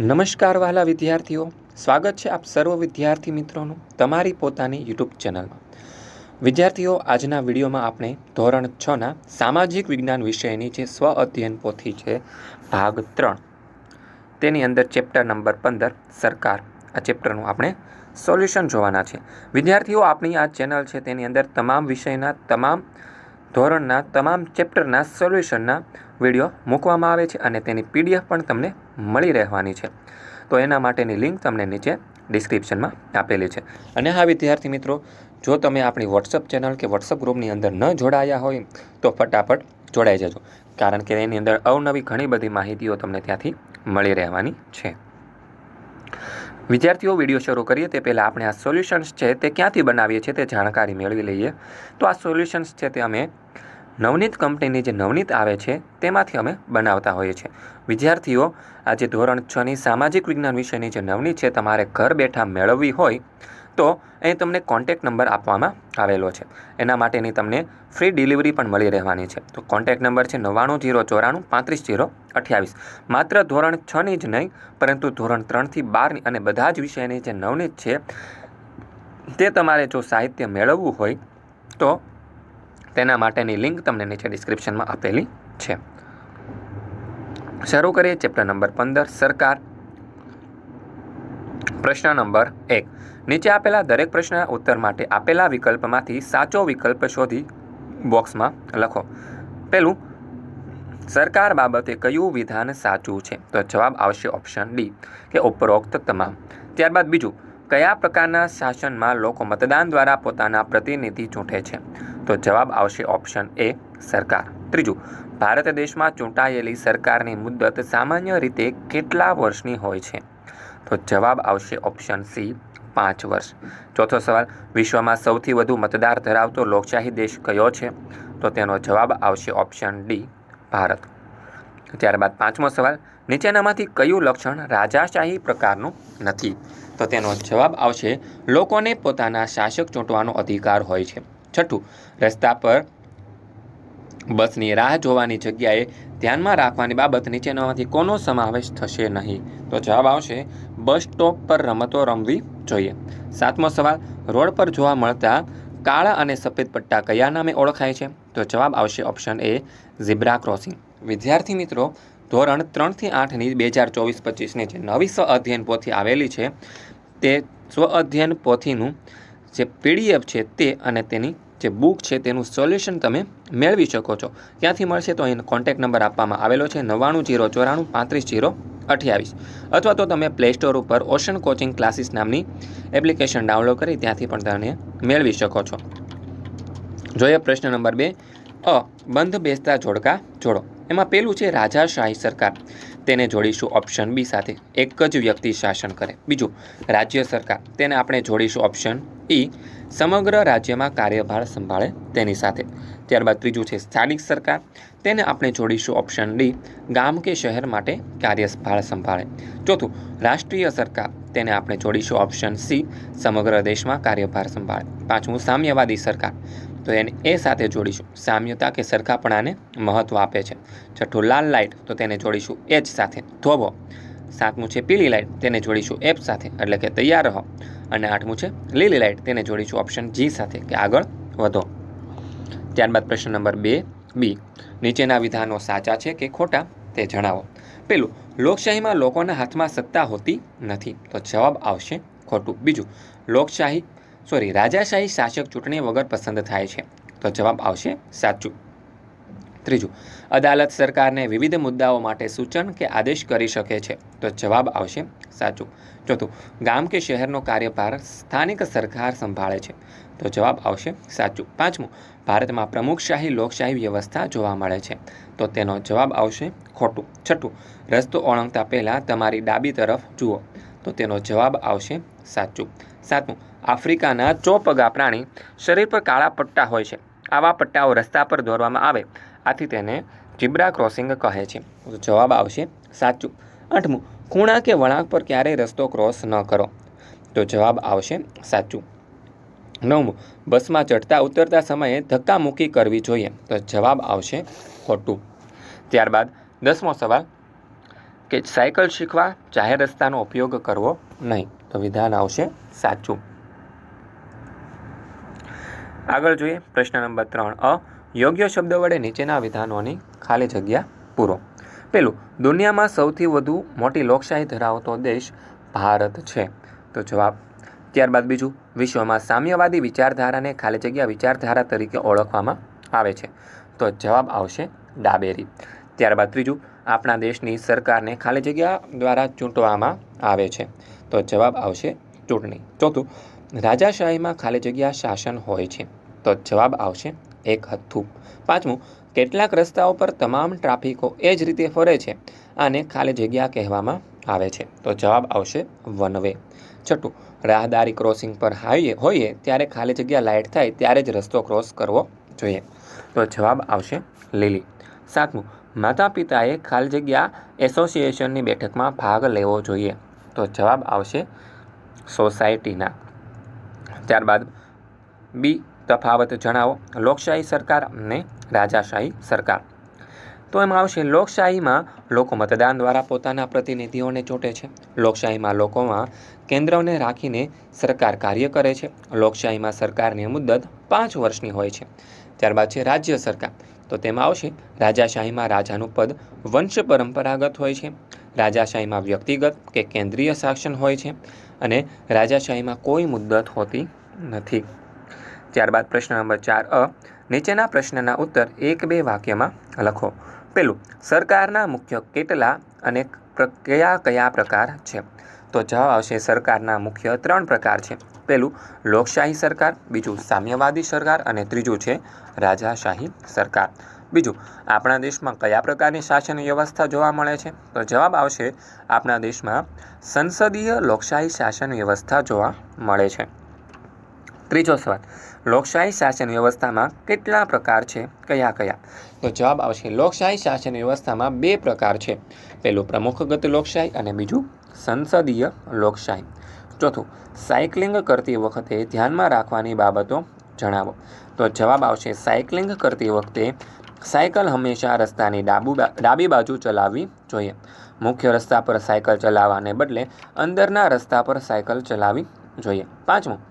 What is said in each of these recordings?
નમસ્કાર વહાલા વિદ્યાર્થીઓ, સ્વાગત છે આપ સર્વ વિદ્યાર્થી મિત્રોનું તમારી પોતાની યુટ્યુબ ચેનલમાં. વિદ્યાર્થીઓ, આજના વિડીયોમાં આપણે ધોરણ છના સામાજિક વિજ્ઞાન વિષયની જે સ્વ અધ્યયન પોથી છે, ભાગ ત્રણ. તેની અંદર ચેપ્ટર નંબર પંદર, સરકાર. આ ચેપ્ટરનું આપણે સોલ્યુશન જોવાના છે. વિદ્યાર્થીઓ આપણી આ ચેનલ છે તેની અંદર તમામ વિષયના તમામ ધોરણના તમામ ચેપ્ટરના સોલ્યુશનના વીડિયો મૂકવામાં આવે છે અને તેની પીડીએફ પણ તમને મળી રહેવાની છે. તો એના માટેની લિંક તમને નીચે ડિસ્ક્રિપ્શનમાં આપેલી છે. અને હા, વિદ્યાર્થી મિત્રો, જો તમે આપણી વોટ્સઅપ ચેનલ કે વોટ્સઅપ ગ્રુપની અંદર ન જોડાયા હોય, તો ફટાફટ જોડાઈ જજો. કારણ કે એની અંદર અવનવી ઘણી બધી માહિતીઓ તમને ત્યાંથી મળી રહેવાની છે. વિદ્યાર્થીઓ વીડિયો શરૂ કરીએ તે પહેલાં આપણે આ સોલ્યુશન્સ છે તે ક્યાંથી બનાવીએ છીએ તે જાણકારી મેળવી લઈએ. તો આ સોલ્યુશન્સ છે તે અમે નવનીત કંપનીની જે નવનીત આવે છે તેમાંથી અમે બનાવતા હોઈએ છીએ. વિદ્યાર્થીઓ, આજે ધોરણ છની સામાજિક વિજ્ઞાન વિષયની જે નવનીત છે, તમારે ઘર બેઠા મેળવવી હોય તો અહીં તમને કોન્ટેક્ટ નંબર આપવામાં આવેલો છે. એના માટેની તમને ફ્રી ડિલિવરી પણ મળી રહેવાની છે. તો કોન્ટેક નંબર છે નવ્વાણું જીરો ચોરાણું પાંત્રીસ જીરો અઠ્યાવીસ. માત્ર ધોરણ છની જ નહીં, પરંતુ ધોરણ ત્રણથી બારની અને બધા જ વિષયની જે નવનીત છે, તે તમારે જો સાહિત્ય મેળવવું હોય, તો તેના માટેની લિંક તમને નીચે ડિસ્ક્રિપ્શનમાં આપેલી છે. શરૂ કરીએ ચેપ્ટર નંબર પંદર, સરકાર પ્રશ્ન નંબર એક. નીચે આપેલા દરેક પ્રશ્નના ઉત્તર માટે આપેલા વિકલ્પમાંથી સાચો વિકલ્પ શોધી બોક્સમાં લખો. પહેલું, સરકાર બાબતે કયું વિધાન સાચું છે? તો જવાબ આવશે ઓપ્શન ડી કે ઉપરોક્ત તમામ. ત્યારબાદ બીજું, કયા પ્રકારના શાસનમાં લોકો મતદાન દ્વારા પોતાના પ્રતિનિધિ ચૂંટે છે? તો જવાબ આવશે ઓપ્શન એ સરકાર. ત્રીજું, ભારત દેશમાં ચૂંટાયેલી સરકારની મુદ્દત સામાન્ય રીતે કેટલા વર્ષની હોય છે? તો જવાબ આવશે ઓપ્શન સી પાંચ વર્ષ. ચોથો સવાલ, વિશ્વમાં સૌથી વધુ મતદાર ધરાવતો લોકશાહી દેશ કયો છે? તો તેનો જવાબ આવશે ઓપ્શન ડી ભારત. ત્યારબાદ પાંચમો સવાલ, નીચેનામાંથી કયું લક્ષણ રાજાશાહી પ્રકારનું નથી? તો તેનો જવાબ આવશે, લોકોને પોતાના શાસક ચૂંટવાનો અધિકાર હોય છે. છઠ્ઠું, રસ્તા પર બસની રાહ જોવાની જગ્યાએ ધ્યાનમાં રાખવાની બાબત નીચેનામાંથી કોનો સમાવેશ થશે નહીં? તો જવાબ આવશે, બસ સ્ટોપ પર રમતો રમવી જોઈએ. સાતમો સવાલ, રોડ પર જોવા મળતા કાળા અને સફેદ પટ્ટા કયા નામે ઓળખાય છે? તો જવાબ આવશે ઓપ્શન એ, ઝીબ્રા ક્રોસિંગ. વિદ્યાર્થી મિત્રો, ધોરણ ત્રણથી આઠની બે હજાર ચોવીસ પચીસની જે નવી સ્વ અધ્યયન પોથી આવેલી છે, તે સ્વ અધ્યયન પોથીનું જે પીડીએફ છે તે અને તેની જે બુક છે તેનું સોલ્યુશન તમે મેળવી શકો છો. ક્યાંથી મળશે તો અહીં કોન્ટેક્ટ નંબર આપવામાં આવેલો છે નવ્વાણું જીરો ચોરાણું પાંત્રીસ જીરો અઠ્યાવીસ. અથવા તો તમે પ્લે સ્ટોર ઉપર ઓશન કોચિંગ ક્લાસીસ નામની એપ્લિકેશન ડાઉનલોડ કરી ત્યાંથી પણ તમે મેળવી શકો છો. જોઈએ પ્રશ્ન નંબર બે. અ, બંધ બેસતા જોડકા જોડો. એમાં પેલું છે રાજાશાહી સરકાર. તેને જોડીશું ઓપ્શન બી સાથે. એક જ વ્યક્તિ શાસન કરે. બીજું, રાજ્ય સરકાર. તેને આપણે જોડીશું ઓપ્શન ઈ સમગ્ર રાજ્યમાં કાર્યભાર સંભાળે તેની સાથે. ત્યારબાદ ત્રીજું છે સ્થાનિક સરકાર. તેને આપણે જોડીશું ઓપ્શન ડી ગામ કે શહેર માટે કાર્યભાર સંભાળે. ચોથું, રાષ્ટ્રીય સરકાર. તેને આપણે જોડીશું ઓપ્શન સી સમગ્ર દેશમાં કાર્યભાર સંભાળે. પાંચમું, સામ્યવાદી સરકાર. તો એને એ સાથે જોડીશું. સામ્યતા કે સરખાપણાને મહત્ત્વ આપે છે. છઠ્ઠું, લાલ લાઇટ તો તેને જોડીશું એચ સાથે. ધોબો. સાતમું છે પીળી લાઇટ તેને જોડીશું એફ સાથે, એટલે કે તૈયાર રહો. અને આઠમું છે લીલી લાઇટ તેને જોડીશું ઓપ્શન જી સાથે, કે આગળ વધો. ત્યારબાદ પ્રશ્ન નંબર બે, બી. નીચેના વિધાનો સાચા છે કે ખોટા, તે જણાવો. પેલું, લોકશાહીમાં લોકોના હાથમાં સત્તા હોતી નથી, તો જવાબ આવશે ખોટું. બીજું, લોકશાહી સોરી, રાજાશાહી શાસક ચૂંટણી વગર પસંદ થાય છે. તો જવાબ આવશે સાચું. ત્રીજું, અદાલત સરકારને વિવિધ મુદ્દાઓ માટે સૂચન કે આદેશ કરી શકે છે. તો જવાબ આવશે સાચું. ચોથું, ગામ કે શહેરનો કાર્યભાર સ્થાનિક સરકાર સંભાળે છે. તો જવાબ આવશે સાચું. પાંચમું, ભારતમાં પ્રમુખશાહી લોકશાહી વ્યવસ્થા જોવા મળે છે. તો તેનો જવાબ આવશે ખોટું. છઠ્ઠું, રસ્તો ઓળંગતા પહેલાં તમારી ડાબી તરફ જુઓ. તો તેનો જવાબ આવશે સાચું. સાતમું આફ્રિકાના ચોપગા પ્રાણી શરીર પર કાળા પટ્ટા હોય છે. આવા પટ્ટાઓ રસ્તા પર દોરવામાં આવે. આથી તેને જીબ્રા ક્રોસિંગ કહે છે. તો જવાબ આવશે સાચું. આઠમું, ખૂણા કે વળાંક પર ક્યારેય રસ્તો ક્રોસ ન કરો. તો જવાબ આવશે સાચું. નવમું, બસમાં ચડતા ઉતરતા સમયે ધક્કામુક્કી કરવી જોઈએ. તો જવાબ આવશે ખોટું. ત્યારબાદ દસમો સવાલ, કે સાયકલ શીખવા જાહેર રસ્તાનો ઉપયોગ કરવો નહીં. તો વિધાન આવશે સાચું. આગળ જોઈએ પ્રશ્ન નંબર ત્રણ. અ. યોગ્ય શબ્દ વડે નીચેના વિધાનોની ખાલી જગ્યા પૂરો. પેલું, દુનિયામાં સૌથી વધુ મોટી લોકશાહી ધરાવતો દેશ ભારત છે. તો જવાબ. ત્યારબાદ બીજું, વિશ્વમાં સામ્યવાદી વિચારધારાને ખાલી જગ્યા વિચારધારા તરીકે ઓળખવામાં આવે છે. તો જવાબ આવશે ડાબેરી. ત્યારબાદ ત્રીજું, આપણા દેશની સરકારને ખાલી જગ્યા દ્વારા ચૂંટવામાં આવે છે. તો જવાબ આવશે ચૂંટણી. ચોથું, રાજાશાહીમાં ખાલી જગ્યા શાસન હોય છે. તો જવાબ આવશે એક હથ્થું. પાંચમું, કેટલાક રસ્તાઓ પર તમામ ટ્રાફિકો એ જ રીતે ફરે છે આને ખાલી જગ્યા કહેવામાં આવે છે. તો જવાબ આવશે વન વે. છઠ્ઠું, રાહદારી ક્રોસિંગ પર હાઈએ હોઈએ ત્યારે ખાલી જગ્યા લાઇટ થાય ત્યારે જ રસ્તો ક્રોસ કરવો જોઈએ. તો જવાબ આવશે લીલી. સાતમું માતા પિતાએ ખાલી જગ્યા એસોસિએશનની બેઠકમાં ભાગ લેવો જોઈએ. તો જવાબ આવશે સોસાયટીના. ત્યારબાદ બી તફાવત જણાવો. લોકશાહી સરકાર અને રાજાશાહી સરકાર. તો એમાં આવશે, લોકશાહીમાં લોકો મતદાન દ્વારા પોતાના પ્રતિનિધિઓને ચૂંટે છે. લોકશાહીમાં લોકોમાં કેન્દ્રને રાખીને સરકાર કાર્ય કરે છે. લોકશાહીમાં સરકારની મુદ્દત પાંચ વર્ષની હોય છે. ત્યારબાદ છે રાજ્ય સરકાર. તો તેમાં આવશે, રાજાશાહીમાં રાજાનું પદ વંશ પરંપરાગત હોય છે. રાજાશાહીમાં વ્યક્તિગત કે કેન્દ્રીય શાસન હોય છે. અને રાજાશાહીમાં કોઈ મુદ્દત હોતી નથી. ત્યારબાદ પ્રશ્ન નંબર ચાર અ. નીચેના પ્રશ્નના ઉત્તર એક બે વાક્યમાં લખો. પેલું, સરકારના મુખ્ય કેટલા અને કયા કયા પ્રકાર છે? તો જવાબ આવશે સરકારના મુખ્ય ત્રણ પ્રકાર છે. પેલું, લોકશાહી સરકાર, બીજું, સામ્યવાદી સરકાર અને ત્રીજું છે, રાજાશાહી સરકાર. બીજું, આપણા દેશમાં કયા પ્રકારની શાસન વ્યવસ્થા જોવા મળે છે? તો જવાબ આવશે આપણા દેશમાં સંસદીય લોકશાહી શાસન વ્યવસ્થા જોવા મળે છે. ત્રીજો સવાલ. લોકશાહી શાસન વ્યવસ્થામાં કેટલા પ્રકાર છે? કયા કયા? તો જવાબ આવશે, લોકશાહી શાસન વ્યવસ્થામાં બે પ્રકાર છે. પહેલું પ્રમુખગત લોકશાહી અને બીજું સંસદીય લોકશાહી. ચોથું, સાયકલિંગ કરતી વખતે ધ્યાનમાં રાખવાની બાબતો જણાવો. તો જવાબ આવશે, સાયકલિંગ કરતી વખતે સાયકલ હંમેશા રસ્તાની ડાબુ ડાબી બાજુ ચલાવવી જોઈએ. મુખ્ય રસ્તા પર સાયકલ ચલાવવાને બદલે અંદરના રસ્તા પર સાયકલ ચલાવવી જોઈએ. પાંચમું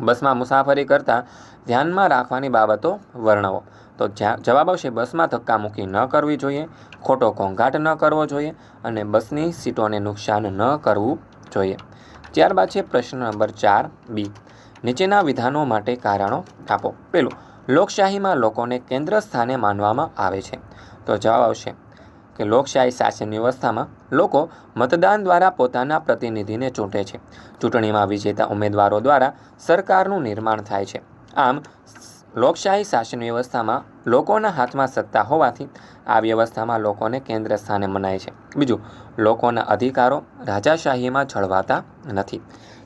બસમાં મુસાફરી કરતાં ધ્યાનમાં રાખવાની બાબતો વર્ણવો. તો જવાબ આવશે, બસમાં ધક્કા મૂકી ન કરવી જોઈએ, ખોટો ઘોંઘાટ ન કરવો જોઈએ અને બસની સીટોને નુકસાન ન કરવું જોઈએ. ત્યારબાદ છે પ્રશ્ન નંબર ચાર, બી. નીચેના વિધાનો માટે કારણો આપો. પેલું, લોકશાહીમાં લોકોને કેન્દ્ર સ્થાને માનવામાં આવે છે. તો જવાબ આવશે કે લોકશાહી શાસન વ્યવસ્થામાં લોકો મતદાન દ્વારા પોતાના પ્રતિનિધિને ચૂંટે છે. ચૂંટણીમાં વિજેતા ઉમેદવારો દ્વારા સરકારનું નિર્માણ થાય છે. આમ, લોકશાહી શાસન વ્યવસ્થામાં લોકોના હાથમાં સત્તા હોવાથી આ વ્યવસ્થામાં લોકોને કેન્દ્ર સ્થાને મનાય છે. બીજું, લોકોના અધિકારો રાજાશાહીમાં જળવાતા નથી.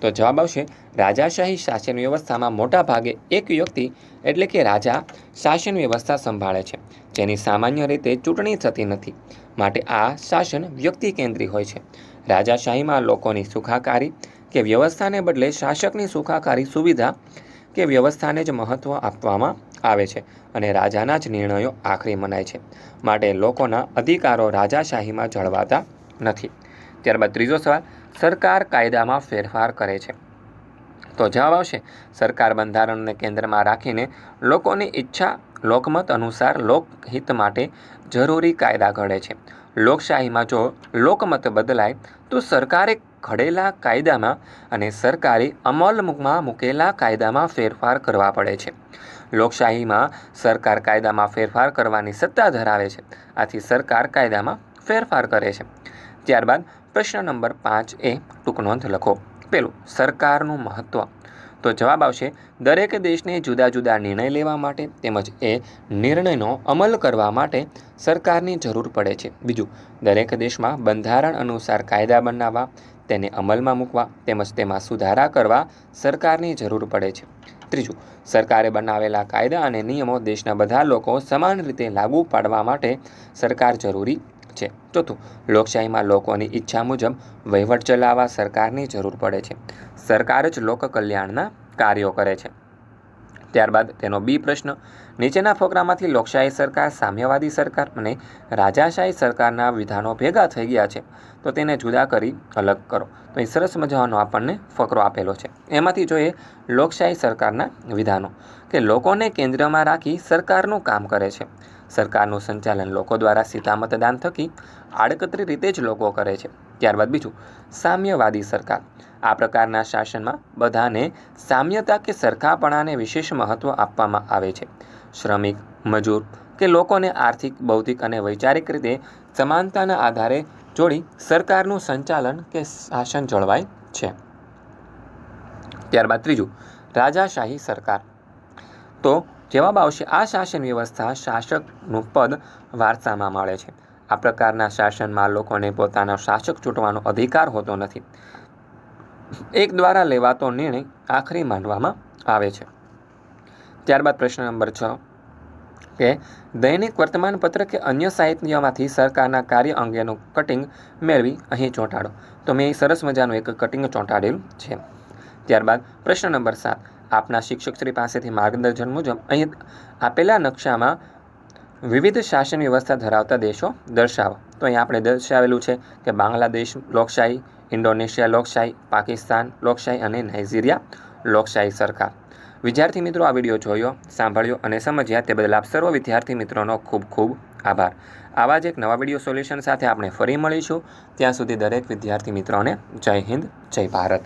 તો જવાબ આવશે રાજાશાહી શાસન વ્યવસ્થામાં મોટા ભાગે એક વ્યક્તિ એટલે કે રાજા શાસન વ્યવસ્થા સંભાળે છે. જેની સામાન્ય રીતે ચૂંટણી થતી નથી. માટે આ શાસન વ્યક્તિ કેન્દ્રી હોય છે. રાજાશાહીમાં લોકોની સુખાકારી કે વ્યવસ્થાને બદલે શાસકની સુખાકારી સુવિધા કે વ્યવસ્થાને જ મહત્ત્વ આપવામાં આવે છે અને રાજાના જ નિર્ણયો આખરી મનાય છે. માટે લોકોના અધિકારો રાજાશાહીમાં જળવાતા નથી. ત્યારબાદ ત્રીજો સવાલ, સરકાર કાયદામાં ફેરફાર કરે છે. તો જવાબ આવશે. સરકાર બંધારણને કેન્દ્રમાં રાખીને લોકોની ઈચ્છા લોકમત અનુસાર લોકહિત માટે જરૂરી કાયદા ઘડે છે. લોકશાહીમાં જો લોકમત બદલાય, તો સરકારે ઘડેલા કાયદામાં અને સરકારે અમલમાં મૂકેલા કાયદામાં ફેરફાર કરવા પડે છે. લોકશાહીમાં સરકાર કાયદામાં ફેરફાર કરવાની સત્તા ધરાવે છે. આથી સરકાર કાયદામાં ફેરફાર કરે છે. ત્યારબાદ પ્રશ્ન નંબર પાંચ એ ટૂંક નોંધ લખો. પેલું સરકારનું મહત્ત્વ તો જવાબ આવશે, દરેક દેશને જુદા જુદા નિર્ણય લેવા માટે તેમજ એ નિર્ણયનો અમલ કરવા માટે સરકારની જરૂર પડે છે. બીજું, દરેક દેશમાં બંધારણ અનુસાર કાયદા બનાવવા, તેને અમલમાં મૂકવા તેમજ તેમાં સુધારા કરવા સરકારની જરૂર પડે છે. ત્રીજું, સરકારે બનાવેલા કાયદા અને નિયમો દેશના બધા લોકો સમાન રીતે લાગુ પાડવા માટે સરકાર જરૂરી છે. ચોથું, લોકશાહીમાં લોકોની ઈચ્છા મુજબ વહીવટ ચલાવવા સરકારની જરૂર પડે છે. સરકાર જ લોક કલ્યાણના કાર્યો કરે છે. ત્યારબાદ તેનો બી પ્રશ્ન, નીચેના ફકરામાંથી લોકશાહી સરકાર, સામ્યવાદી સરકાર અને રાજાશાહી સરકારના વિધાનો ભેગા થઈ ગયા છે, તો તેને જુદા કરી અલગ કરો. તો એ સરસ મજાનો આપણને ફકરો આપેલો છે. એમાંથી જોઈએ લોકશાહી સરકારના વિધાનો, કે લોકોને કેન્દ્રમાં રાખી સરકારનું કામ કરે છે. સરકારનું સંચાલન લોકો દ્વારા સીધા મતદાન થકી આડકતરી રીતે જ લોકો કરે છે. ત્યારબાદ બીજું, સામ્યવાદી સરકાર આ પ્રકારના શાસનમાં બધાને સામ્યતા કે સરખાપણાને વિશેષ મહત્ત્વ આપવામાં આવે છે. શ્રમિક, મજૂર કે લોકોને આર્થિક, બૌદ્ધિક અને વૈચારિક રીતે સમાનતાના આધારે જોડી સરકારનું સંચાલન કે શાસન જળવાય છે. ત્યારબાદ ત્રીજું, રાજાશાહી સરકાર. તો જવાબ આવશે, આ શાસન વ્યવસ્થા શાસકનું પદ વારસામાં મળે છે. આ પ્રકારના શાસનમાં લોકોને પોતાનો શાસક ચૂંટવાનો અધિકાર હોતો નથી. એક દ્વારા લેવાતો નિર્ણય આખરી માનવામાં આવે છે. ત્યારબાદ પ્રશ્ન નંબર છ કે દૈનિક વર્તમાનપત્ર કે અન્ય સાહિત્યમાંથી સરકારના કાર્ય અંગેનું કટિંગ મેળવી અહીં ચોંટાડો. તો મેં સરસ મજાનું એક કટિંગ ચોંટાડેલું છે. ત્યારબાદ પ્રશ્ન નંબર સાત આપના શિક્ષકશ્રી પાસેથી માર્ગદર્શન મુજબ અહીં આપેલા નકશામાં વિવિધ શાસન વ્યવસ્થા ધરાવતા દેશો દર્શાવો. તો અહીં આપણે દર્શાવેલું છે કે બાંગ્લાદેશ લોકશાહી ઇન્ડોનેશિયા લોકશાહી, પાકિસ્તાન લોકશાહી અને નાઇજીરિયા લોકશાહી સરકાર. વિદ્યાર્થી મિત્રો, આ વીડિયો જોયો, સાંભળ્યો અને સમજ્યા તે બદલ આપ સર્વ વિદ્યાર્થી મિત્રોનો ખૂબ ખૂબ આભાર. આવા જ એક નવા વીડિયો સોલ્યુશન સાથે આપણે ફરી મળીશું. ત્યાં સુધી દરેક વિદ્યાર્થી મિત્રોને જય હિન્દ, જય ભારત.